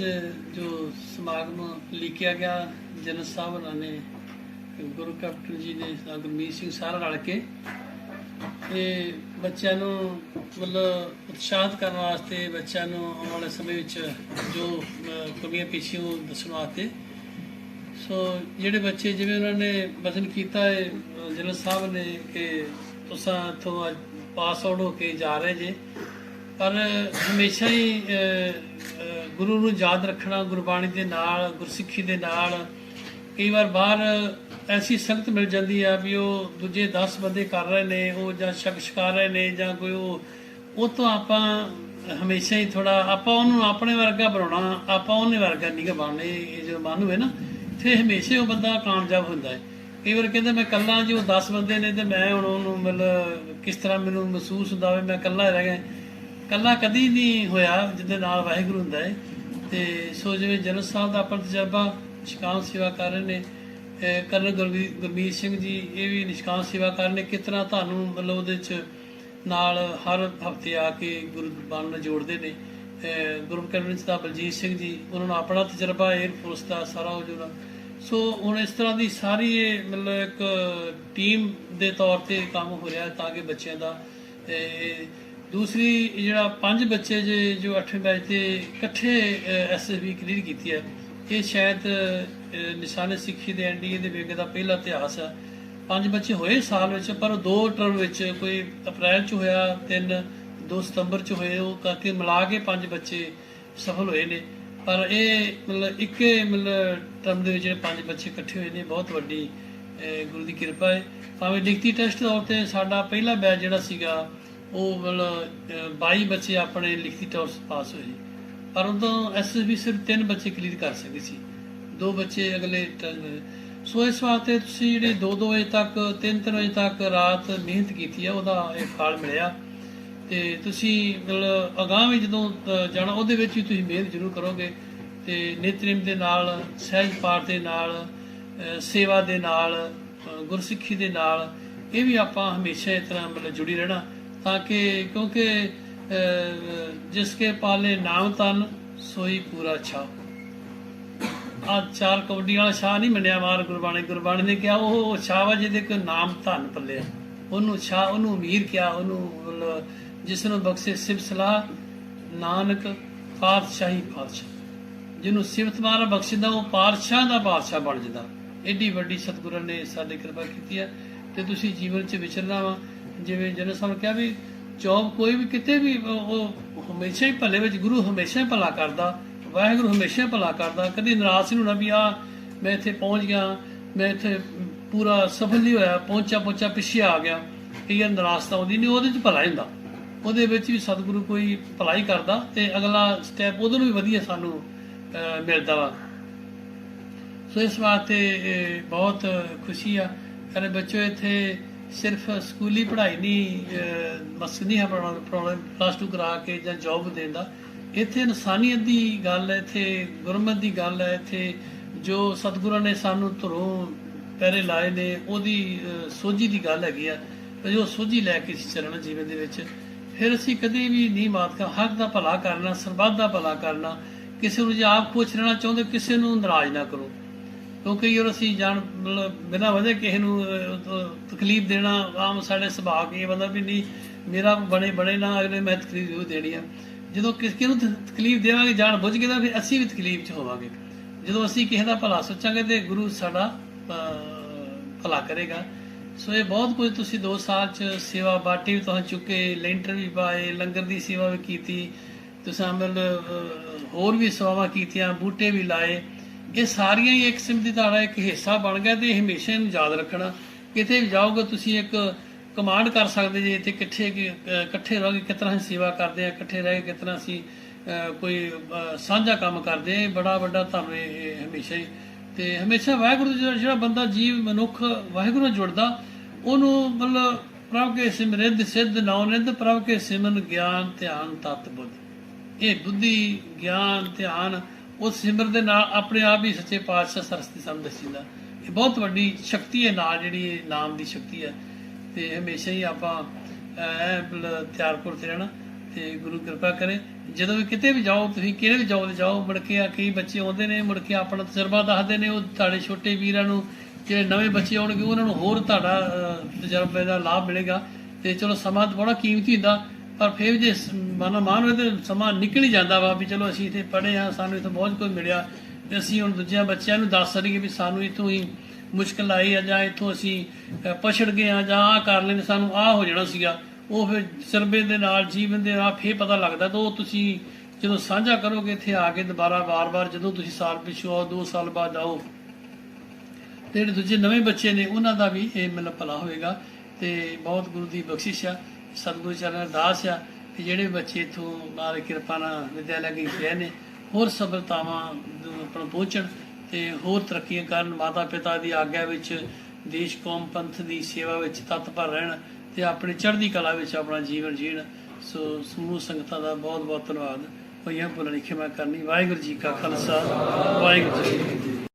ਅੱਜ ਜੋ ਸਮਾਗਮ ਲਿਖਿਆ ਗਿਆ ਜਨਰਲ ਸਾਹਿਬ ਹੋਰਾਂ ਨੇ ਗੁਰੂ ਕੈਪਟਨ ਜੀ ਨੇ ਗੁਰਮੀਤ ਸਿੰਘ ਸਾਰਾ ਰਲ ਕੇ ਇਹ ਬੱਚਿਆਂ ਨੂੰ ਮਤਲਬ ਉਤਸ਼ਾਹਿਤ ਕਰਨ ਵਾਸਤੇ ਬੱਚਿਆਂ ਨੂੰ ਆਉਣ ਵਾਲੇ ਸਮੇਂ ਵਿੱਚ ਜੋ ਅਹ, ਕਮੀਆਂ ਪੇਸ਼ੀਆਂ ਉਹ ਦੱਸਣ ਵਾਸਤੇ ਸੋ ਜਿਹੜੇ ਬੱਚੇ ਜਿਵੇਂ ਉਹਨਾਂ ਨੇ ਵਚਨ ਕੀਤਾ ਹੈ ਜਨਰਲ ਸਾਹਿਬ ਨੇ ਕਿ ਤੁਸੀਂ ਇੱਥੋਂ ਅੱਜ ਪਾਸ ਆਊਟ ਹੋ ਕੇ ਜਾ ਰਹੇ ਜੇ ਪਰ ਹਮੇਸ਼ਾ ਹੀ ਗੁਰੂ ਨੂੰ ਯਾਦ ਰੱਖਣਾ, ਗੁਰਬਾਣੀ ਦੇ ਨਾਲ, ਗੁਰਸਿੱਖੀ ਦੇ ਨਾਲ। ਕਈ ਵਾਰ ਬਾਹਰ ਐਸੀ ਸੰਗਤ ਮਿਲ ਜਾਂਦੀ ਆ ਵੀ ਉਹ ਦੂਜੇ 10 ਬੰਦੇ ਕਰ ਰਹੇ ਨੇ, ਉਹ ਜਾਂ ਸ਼ੱਕ ਛਕਾ ਰਹੇ ਨੇ, ਜਾਂ ਕੋਈ ਉਹ ਉਹ ਤੋਂ ਆਪਾਂ ਹਮੇਸ਼ਾ ਹੀ ਥੋੜਾ ਆਪਾਂ ਉਹਨੂੰ ਆਪਣੇ ਵਰਗਾ ਬਣਾਉਣਾ, ਆਪਾਂ ਉਹਨੇ ਵਰਗਾ ਨਹੀਂ ਗਾ ਬਣਨਾ, ਇਹ ਜੋ ਮਨ ਹੋਵੇ ਨਾ, ਤੇ ਹਮੇਸ਼ਾ ਹੀ ਉਹ ਬੰਦਾ ਕਾਮਯਾਬ ਹੁੰਦਾ ਹੈ। ਕਈ ਵਾਰ ਕਹਿੰਦੇ ਮੈਂ ਕੱਲਾ ਜੀ, ਉਹ 10 ਬੰਦੇ ਨੇ ਤੇ ਮੈਂ ਹੁਣ ਉਹਨੂੰ ਮਤਲਬ ਕਿਸ ਤਰ੍ਹਾਂ ਮੈਨੂੰ ਮਹਿਸੂਸ ਹੁੰਦਾ ਹੋਵੇ ਮੈਂ ਕੱਲਾ ਰਹਿ ਗਿਆ। ਕੱਲਾ ਕਦੀ ਨਹੀਂ ਹੋਇਆ ਜਿਹਦੇ ਨਾਲ ਵਾਹਿਗੁਰੂ ਹੁੰਦਾ ਹੈ ਤੇ ਸੋ ਜਿਵੇਂ ਜਨਰਲ ਸਾਹਿਬ ਦਾ ਆਪਣਾ ਤਜਰਬਾ ਨਿਸ਼ਕਾਮ ਸੇਵਾ ਕਰ ਰਹੇ ਨੇ ਕਰਨ ਕਰਨਲ ਗੁਰਮੀਤ ਸਿੰਘ ਜੀ ਇਹ ਵੀ ਨਿਸ਼ਕਾਮ ਸੇਵਾ ਕਰ ਰਹੇ ਨੇ ਕਿਸ ਤਰ੍ਹਾਂ ਤੁਹਾਨੂੰ ਮਤਲਬ ਉਹਦੇ ਚ ਨਾਲ ਹਰ ਹਫ਼ਤੇ ਆ ਕੇ ਗੁਰਬਾਣ ਨਾਲ ਜੋੜਦੇ ਨੇ। ਅਹ ਗੁਰੂ ਕੈਬਨਿਟ ਦਾ ਬਲਜੀਤ ਸਿੰਘ ਜੀ ਉਹਨਾਂ ਨੂੰ ਆਪਣਾ ਤਜਰਬਾ 에ਅਰ ਫੋਰਸ ਦਾ ਸਾਰਾ ਉਹ ਜਿਹੜਾ। ਸੋ ਹੁਣ ਇਸ ਤਰ੍ਹਾਂ ਦੀ ਸਾਰੀ ਇਹ ਮਤਲਬ ਇੱਕ ਟੀਮ ਦੇ ਤੌਰ ਤੇ ਕੰਮ ਹੋ ਰਿਹਾ ਤਾਂ ਕਿ ਬੱਚਿਆਂ ਦਾ ਅਹ, ਦੂਸਰੀ ਜਿਹੜਾ ਪੰਜ ਬੱਚੇ ਜੇ ਜੋ 8ਵੇਂ ਬੈਚ ਤੇ ਇਕੱਠੇ ਐਸਐਸਬੀ ਕਲੀਅਰ ਕੀਤੀ ਹੈ, ਇਹ ਸ਼ਾਇਦ ਨਿਸ਼ਾਨੇ ਸਿੱਖੀ ਦੇ ਐਨਡੀਏ ਦੇ ਵਿੰਗ ਦਾ ਪਹਿਲਾ ਇਤਿਹਾਸ ਹੈ। ਪੰਜ ਬੱਚੇ ਹੋਏ ਸਾਲ ਵਿੱਚ, ਪਰ ਦੋ ਟਰਮ ਵਿੱਚ ਕੋਈ ਅਪ੍ਰੈਲ ਚ ਹੋਇਆ, ਤਿੰਨ, ਦੋ ਸਤੰਬਰ ਚ ਹੋਏ, ਉਹ ਕਰਕੇ ਮਿਲਾ ਕੇ ਪੰਜ ਬੱਚੇ ਸਫਲ ਹੋਏ ਨੇ। ਪਰ ਇਹ ਮਤਲਬ ਇੱਕ ਮਤਲਬ ਟਰਮ ਦੇ ਵਿੱਚ ਜਿਹੜੇ ਪੰਜ ਬੱਚੇ ਇਕੱਠੇ ਹੋਏ ਨੇ, ਬਹੁਤ ਵੱਡੀ ਗੁਰੂ ਦੀ ਕਿਰਪਾ ਹੈ। ਭਾਵੇਂ ਲਿਖਤੀ ਟੈਸਟ ਤੌਰ ਤੇ ਸਾਡਾ ਪਹਿਲਾ ਬੈਚ ਜਿਹੜਾ ਸੀਗਾ ਉਹ ਮਤਲਬ ਅਹ, 22 ਬੱਚੇ ਆਪਣੇ ਲਿਖਤੀ ਟੈਸਟ ਪਾਸ ਹੋਏ ਪਰ ਉਦੋਂ ਐਸਐਸਬੀ ਸਿਰਫ ਤਿੰਨ ਬੱਚੇ ਕਲੀਅਰ ਕਰ ਸਕੇ ਸੀ। ਦੋ ਬੱਚੇ ਅਗਲੇ ਸੋ ਇਸ ਵਾਸਤੇ ਤੁਸੀਂ ਜਿਹੜੇ 2-2 ਵਜੇ ਤੱਕ 3-3 ਵਜੇ ਤੱਕ ਰਾਤ ਮਿਹਨਤ ਕੀਤੀ ਹੈ ਉਹਦਾ ਇਹ ਫਲ ਮਿਲਿਆ। ਤੇ ਤੁਸੀਂ ਮਤਲਬ ਅਗਾਂਹ ਵੀ ਜਦੋਂ ਜਾਣਾ ਉਹਦੇ ਵਿੱਚ ਵੀ ਤੁਸੀਂ ਮਿਹਨਤ ਜ਼ਰੂਰ ਕਰੋਗੇ। ਤੇ ਨਿਤਨੇਮ ਦੇ ਨਾਲ ਸਹਿਜ ਪਾਠ ਦੇ ਨਾਲ ਸੇਵਾ ਦੇ ਨਾਲ ਗੁਰਸਿੱਖੀ ਦੇ ਨਾਲ ਇਹ ਵੀ ਆਪਾਂ ਹਮੇਸ਼ਾ ਇਸ ਤਰ੍ਹਾਂ ਮਤਲਬ ਜੁੜੀ ਰਹਿਣਾ। ਤਾਂ ਕਿ ਕਿਉਂਕਿ ਅ, ਜਿਸ ਕੇ ਪਾਲੇ ਨਾਮ ਤਨ ਸੋਈ ਪੂਰਾ ਛਾ ਆ ਚਾਰ ਕਬੱਡੀ ਵਾਲਾ ਸ਼ਾਹ ਨਹੀਂ ਮੰਨਿਆ ਮਾਰ ਗੁਰਬਾਣੀ ਗੁਰਬਾਣੀ ਨੇ ਕਿਹਾ ਉਹ ਸ਼ਾਹ ਵਾ ਜਿਹਦੇ ਕੋ ਨਾਮ ਧਨ ਪੱਲਿਆ ਉਹਨੂੰ ਸ਼ਾਹ ਉਹਨੂੰ ਅਮੀਰ ਕਿਹਾ ਉਹਨੂੰ ਮਤਲਬ ਜਿਸ ਨੂੰ ਬਖਸ਼ੇ ਸਿਫਤ ਸਲਾਹ ਨਾਨਕ ਪਾਤਸ਼ਾਹੀ ਪਾਤਸ਼ਾਹ ਜਿਹਨੂੰ ਸਿਫਤ ਮਾਰਾ ਬਖਸ਼ਦਾ ਉਹ ਪਾਤਸ਼ਾਹ ਦਾ ਪਾਤਸ਼ਾਹ ਬਣ ਜਾਂਦਾ ਏਡੀ ਵੱਡੀ ਸਤਿਗੁਰਾਂ ਨੇ ਸਾਡੇ ਕਿਰਪਾ ਕੀਤੀ ਹੈ ਤੇ ਤੁਸੀਂ ਜੀਵਨ 'ਚ ਵਿਚਰਨਾ ਵਾ ਜਿਵੇਂ ਜਿਹਨੇ ਸਾਨੂੰ ਕਿਹਾ ਵੀ ਜੋਬ ਕੋਈ ਵੀ ਕਿਤੇ ਵੀ ਉਹ ਹਮੇਸ਼ਾ ਹੀ ਭਲੇ ਵਿੱਚ ਗੁਰੂ ਹਮੇਸ਼ਾ ਹੀ ਭਲਾ ਕਰਦਾ, ਵਾਹਿਗੁਰੂ ਹਮੇਸ਼ਾ ਹੀ ਭਲਾ ਕਰਦਾ, ਕਦੀ ਨਿਰਾਸ਼ ਨਹੀਂ ਹੋਣਾ ਵੀ ਆ ਮੈਂ ਇੱਥੇ ਪਹੁੰਚ ਗਿਆ, ਮੈਂ ਇੱਥੇ ਪੂਰਾ ਸਫਲ ਨਹੀਂ ਹੋਇਆ ਪਹੁੰਚਾ ਪਹੁੰਚਾ ਪਿੱਛੇ ਆ ਗਿਆ ਇਹ ਨਿਰਾਸ਼ਤਾ ਆਉਂਦੀ ਨਹੀਂ, ਉਹਦੇ 'ਚ ਭਲਾ ਹੀ ਹੁੰਦਾ। ਉਹਦੇ ਵਿੱਚ ਵੀ ਸਤਿਗੁਰੂ ਕੋਈ ਭਲਾਈ ਕਰਦਾ ਤੇ ਅਗਲਾ ਸਟੈਪ ਉਹਦੇ ਵੀ ਵਧੀਆ ਸਾਨੂੰ ਮਿਲਦਾ ਵਾ। ਸੋ ਇਸ ਵਾਸਤੇ ਇਹ ਬਹੁਤ ਖੁਸ਼ੀ ਆ। ਅਰੇ ਬੱਚੋ, ਇੱਥੇ ਸਿਰਫ ਸਕੂਲੀ ਪੜ੍ਹਾਈ ਨਹੀਂ ਮਸਕ ਨਹੀਂ ਹੈ ਪ੍ਰੋਬਲਮ ਪਲੱਸ 2 ਕਰਾ ਕੇ ਜਾਂ ਜੌਬ ਦੇਣ ਦਾ। ਇੱਥੇ ਇਨਸਾਨੀਅਤ ਦੀ ਗੱਲ ਹੈ, ਇੱਥੇ ਗੁਰਮਤ ਦੀ ਗੱਲ ਹੈ, ਇੱਥੇ ਜੋ ਸਤਿਗੁਰਾਂ ਨੇ ਸਾਨੂੰ ਧਰੋਂ ਪੈਰੇ ਲਾਏ ਨੇ, ਉਹਦੀ ਸੋਝੀ ਦੀ ਗੱਲ ਹੈਗੀ ਆ। ਜੋ ਸੋਝੀ ਲੈ ਕੇ ਅਸੀਂ ਚੱਲਣਾ ਜੀਵਨ ਦੇ ਵਿੱਚ, ਫਿਰ ਅਸੀਂ ਕਦੇ ਵੀ ਨਹੀਂ ਮਾਤ ਕਰ ਹੱਕ ਦਾ ਭਲਾ ਕਰਨਾ, ਸਰਬੱਤ ਦਾ ਭਲਾ ਕਰਨਾ, ਕਿਸੇ ਨੂੰ ਜੇ ਆਪ ਪੁੱਛ ਰਹਿਣਾ ਚਾਹੁੰਦੇ ਕਿਸੇ ਨੂੰ ਨਾਰਾਜ਼ ਨਾ ਕਰੋ। ਕਿਉਂਕਿ ਇਹ ਅਸੀਂ ਜਾਣ ਬਿਨਾਂ ਵਜ੍ਹਾ ਕਿਸੇ ਨੂੰ ਤਕਲੀਫ ਦੇਣਾ, ਆਮ ਸਾਡੇ ਸੁਭਾਅ ਕੀ ਬੰਦਾ ਵੀ ਨਹੀਂ, ਮੇਰਾ ਬਣੇ ਬਣੇ ਨਾ, ਅਗਲੇ ਮੈਂ ਤਕਲੀਫ ਜ਼ਰੂਰ ਦੇਣੀ ਆ। ਜਦੋਂ ਕਿਸੇ ਨੂੰ ਤਕਲੀਫ ਦੇਵਾਂਗੇ, ਜਾਣ ਬੁੱਝ ਕੇ ਤਾਂ ਫਿਰ ਅਸੀਂ ਵੀ ਤਕਲੀਫ 'ਚ ਹੋਵਾਂਗੇ। ਜਦੋਂ ਅਸੀਂ ਕਿਸੇ ਦਾ ਭਲਾ ਸੋਚਾਂਗੇ ਤੇ ਗੁਰੂ ਸਾਡਾ ਭਲਾ ਕਰੇਗਾ। ਸੋ ਇਹ ਬਹੁਤ ਕੁਝ ਤੁਸੀਂ 2 ਸਾਲ 'ਚ ਸੇਵਾ ਬਾਟੀ ਵੀ ਤੁਹਾਨੂੰ ਚੁੱਕੇ, ਲੈਂਟਰ ਵੀ ਪਾਏ, ਲੰਗਰ ਦੀ ਸੇਵਾ ਵੀ ਕੀਤੀ, ਤੁਸੀਂ ਮਤਲਬ ਹੋਰ ਵੀ ਸੇਵਾਵਾਂ ਕੀਤੀਆਂ, ਬੂਟੇ ਵੀ ਲਾਏ। ਇਹ ਸਾਰੀਆਂ ਹੀ ਇੱਕ ਕਿਸਮ ਦੀ ਧਾਰਾ, ਇੱਕ ਹਿੱਸਾ ਬਣ ਗਿਆ ਤੇ ਹਮੇਸ਼ਾ ਇਹਨੂੰ ਯਾਦ ਰੱਖਣਾ। ਕਿਤੇ ਵੀ ਜਾਓਗੇ, ਤੁਸੀਂ ਇੱਕ ਕਮਾਂਡ ਕਰ ਸਕਦੇ ਜੇ, ਤੇ ਇਕੱਠੇ ਇਕੱਠੇ ਰਹੋ ਕਿ ਕਿਤਨਾ ਅਸੀਂ ਸੇਵਾ ਕਰਦੇ ਆ ਇਕੱਠੇ ਰਹਿ ਕੇ ਕਿਤਨਾ ਅਸੀਂ ਕੋਈ ਸਾਂਝਾ ਕੰਮ ਕਰਦੇ ਆ ਇਹ ਬੜਾ ਵੱਡਾ ਤੁਹਾਨੂੰ ਇਹ ਇਹ ਹਮੇਸ਼ਾ ਹੀ। ਤੇ ਹਮੇਸ਼ਾ ਵਾਹਿਗੁਰੂ ਜਿਹੜਾ ਜਿਹੜਾ ਬੰਦਾ ਜੀਵ, ਮਨੁੱਖ ਵਾਹਿਗੁਰੂ ਨਾਲ ਜੁੜਦਾ, ਉਹਨੂੰ ਮਤਲਬ ਪ੍ਰਭ ਕੇ ਸਿਮਰਿੱਧ, ਸਿੱਧ ਨੌ ਨਿੱਧ ਪ੍ਰਭ ਕੇ ਸਿਮਨ ਗਿਆਨ, ਧਿਆਨ ਤਤ ਬੁੱਧ ਇਹ ਬੁੱਧੀ, ਗਿਆਨ, ਧਿਆਨ ਉਸ ਸਿਮਰ ਦੇ ਨਾਲ ਆਪਣੇ ਆਪ ਹੀ ਸੱਚੇ ਪਾਤਸ਼ਾਹ ਸਰਸਤੀ ਸਾਨੂੰ ਦੱਸਿੰਦਾ ਇਹ ਬਹੁਤ ਵੱਡੀ ਸ਼ਕਤੀ ਹੈ ਨਾਲ ਜਿਹੜੀ ਨਾਮ ਦੀ ਸ਼ਕਤੀ ਹੈ। ਤੇ ਹਮੇਸ਼ਾ ਹੀ ਆਪਾਂ ਤਿਆਰਪੁਰ ਤੇ ਰਹਿਣਾ, ਤੇ ਗੁਰੂ ਕਿਰਪਾ ਕਰੇ। ਜਦੋਂ ਵੀ ਕਿਤੇ ਵੀ ਜਾਓ, ਤੁਸੀਂ ਕਿਹੜੇ ਵੀ ਜਾਓ ਤੇ ਜਾਓ, ਮੁੜ ਕੇ ਆ ਕਈ ਬੱਚੇ ਆਉਂਦੇ ਨੇ, ਮੁੜ ਕੇ ਆਪਣਾ ਤਜਰਬਾ ਦੱਸਦੇ ਨੇ, ਉਹ ਤੁਹਾਡੇ ਛੋਟੇ ਵੀਰਾਂ ਨੂੰ, ਜਿਹੜੇ ਨਵੇਂ ਬੱਚੇ ਆਉਣਗੇ, ਉਹਨਾਂ ਨੂੰ ਹੋਰ ਤੁਹਾਡਾ ਤਜਰਬੇ ਦਾ ਲਾਭ ਮਿਲੇਗਾ। ਤੇ ਚਲੋ ਸਮਾਂ ਬੜਾ ਕੀਮਤੀ ਹੁੰਦਾ। ਪਰ ਫਿਰ ਵੀ ਜੇ ਸ- ਮਨ ਮਾਨ ਤੇ ਸਮਾਂ ਨਿਕਲ ਹੀ ਜਾਂਦਾ ਵਾ ਵੀ ਚਲੋ ਅਸੀਂ ਇੱਥੇ ਪੜ੍ਹੇ ਆ ਸਾਨੂੰ ਇੱਥੇ ਬਹੁਤ ਕੁਝ ਮਿਲਿਆ। ਤੇ ਅਸੀਂ ਹੁਣ ਦੂਜਿਆਂ ਬੱਚਿਆਂ ਨੂੰ ਦੱਸ ਸਕੀਏ ਵੀ ਸਾਨੂੰ ਇੱਥੋਂ ਹੀ ਮੁਸ਼ਕਲ ਆਈ ਆ ਜਾਂ ਇੱਥੋਂ ਅਸੀਂ ਪਛੜ ਗਏ ਆ ਜਾਂ ਆ ਕਰ ਲੈਣੇ ਸਾਨੂੰ ਆ ਹੋ ਜਾਣਾ ਸੀਗਾ। ਉਹ ਫਿਰ ਸਰਬੇ ਦੇ ਨਾਲ, ਜੀਵਨ ਦੇ ਨਾਲ ਫੇਰ ਪਤਾ ਲੱਗਦਾ ਤਾਂ ਉਹ ਤੁਸੀਂ ਜਦੋਂ ਸਾਂਝਾ ਕਰੋਗੇ ਇੱਥੇ ਆ ਕੇ ਦੁਬਾਰਾ ਵਾਰ-ਵਾਰ ਜਦੋਂ ਤੁਸੀਂ ਸਾਲ ਪਿਛੋਂ ਆਓ 2 ਸਾਲ ਬਾਅਦ ਆਓ, ਤੇ ਜਿਹੜੇ ਦੂਜੇ ਨਵੇਂ ਬੱਚੇ ਨੇ ਉਹਨਾਂ ਦਾ ਵੀ ਇਹ ਮਤਲਬ ਭਲਾ ਹੋਵੇਗਾ ਤੇ ਬਹੁਤ ਗੁਰੂ ਦੀ ਬਖਸ਼ਿਸ਼ ਆ। ਸਤਿਗੁਰੂ ਚਰਨ ਅਰਦਾਸ ਆ ਕਿ ਜਿਹੜੇ ਬੱਚੇ ਇਥੋਂ ਬਾਰੇ ਕਿਰਪਾ ਨਾਲ ਵਿਦਿਆਲਿਆ ਗਏ ਗਏ ਨੇ, ਹੋਰ ਸਫਲਤਾਵਾਂ ਨੂੰ ਆਪਣਾ ਪਹੁੰਚਣ ਤੇ ਹੋਰ ਤਰੱਕੀਆਂ ਕਰਨ ਮਾਤਾ ਪਿਤਾ ਦੀ ਆਗਿਆ ਵਿੱਚ, ਦੇਸ਼ ਕੌਮ ਪੰਥ ਦੀ ਸੇਵਾ ਵਿੱਚ ਤਤਪਰ ਰਹਿਣ ਤੇ ਆਪਣੇ ਚੜ੍ਹਦੀ ਕਲਾ ਵਿੱਚ ਆਪਣਾ ਜੀਵਨ ਜੀਣ, ਸੋ ਸਮੂਹ ਸੰਗਤਾਂ ਦਾ ਬਹੁਤ ਬਹੁਤ ਧੰਨਵਾਦ। ਹੋਈਆਂ ਭੁੱਲਣੀ ਖਿਮਾ ਕਰਨੀ। ਵਾਹਿਗੁਰੂ ਜੀ ਕਾ ਖਾਲਸਾ, ਵਾਹਿਗੁਰੂ ਜੀ ਕੀ ਫਤਿਹ।